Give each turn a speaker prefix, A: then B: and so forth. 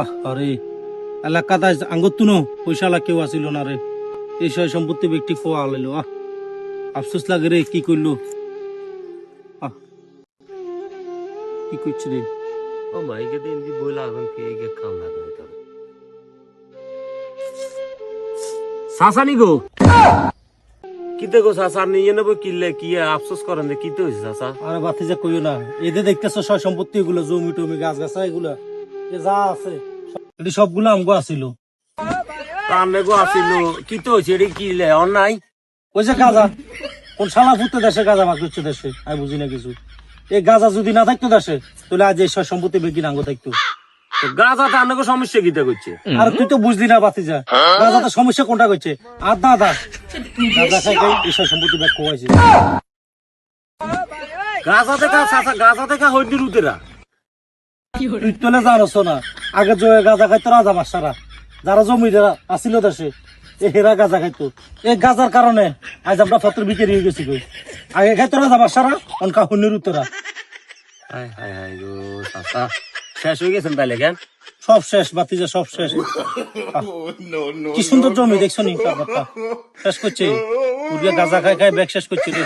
A: আহ আরে এলাকাতে আঙ্গতুনো পয়সালা কেউ আসিল না রে। এই সয় সম্পত্তি ব্যক্তি খোয়া আলাইলো আহ। আফসোস লাগে রে কি করল আহ। কি করছি রে?
B: ও দিন দি বইলা কে কে কাম না করে তোর সাসানি গো। কিতে গো সাসা ইয়ে নেব কিনলে কি আফসোস করেন কিতে হয়েছে সাসা?
A: আরে বাতি যা কইও না এদের দেখতেছো সয় সম্পত্তি এগুলো জমি টমি গাছ গাছা এগুলা। যা আছে এটি সবগুলো আমগো আসিল
B: কামে গো আসিল কিতে হয়েছে এটি কিনলে অন্যায়?
A: ওই যে গাজা? কোন শালা ফুটতে দেশে গাজা বাকি হচ্ছে দেশে আমি বুঝি না কিছু। এই গাজা যদি না থাকতো দেশে তাহলে আজ এই সম্পত্তি বেগি নাঙ্গ থাকতো।
B: তো গাছা তো আপনাকে সমস্যা কিতে করছে
A: আর তুই তো বুঝলি না বাতি যা গাজা তো সমস্যা কোনটা করছে আর দাদা গাজা খাই সম্পত্তি খোয়াইছে
B: গাছা দেখা সাসা গাছা দেখা হইনি রুতেরা
A: তুই তোলে জানোস না? আগে জয়ে গাজা খাইতো রাজা বাসারা যারা জমিদার আসিল দেশে এ হেরা গাজা খাইতো। এই গাজার কারণে আজ আমরা ফতর বিক্রি হয়ে গেছি কই আগে খাইতো রাজা বাসারা অনকা হুনির উত্তরা।
B: হায় হায় হায় গো শেষ হয়ে গেছেন তাহলে কেন?
A: সব শেষ বাতিজা সব শেষ। কি সুন্দর জমি দেখছ নি? শেষ করছে। গাজা খাই খাই ব্যাগ শেষ করছে রে।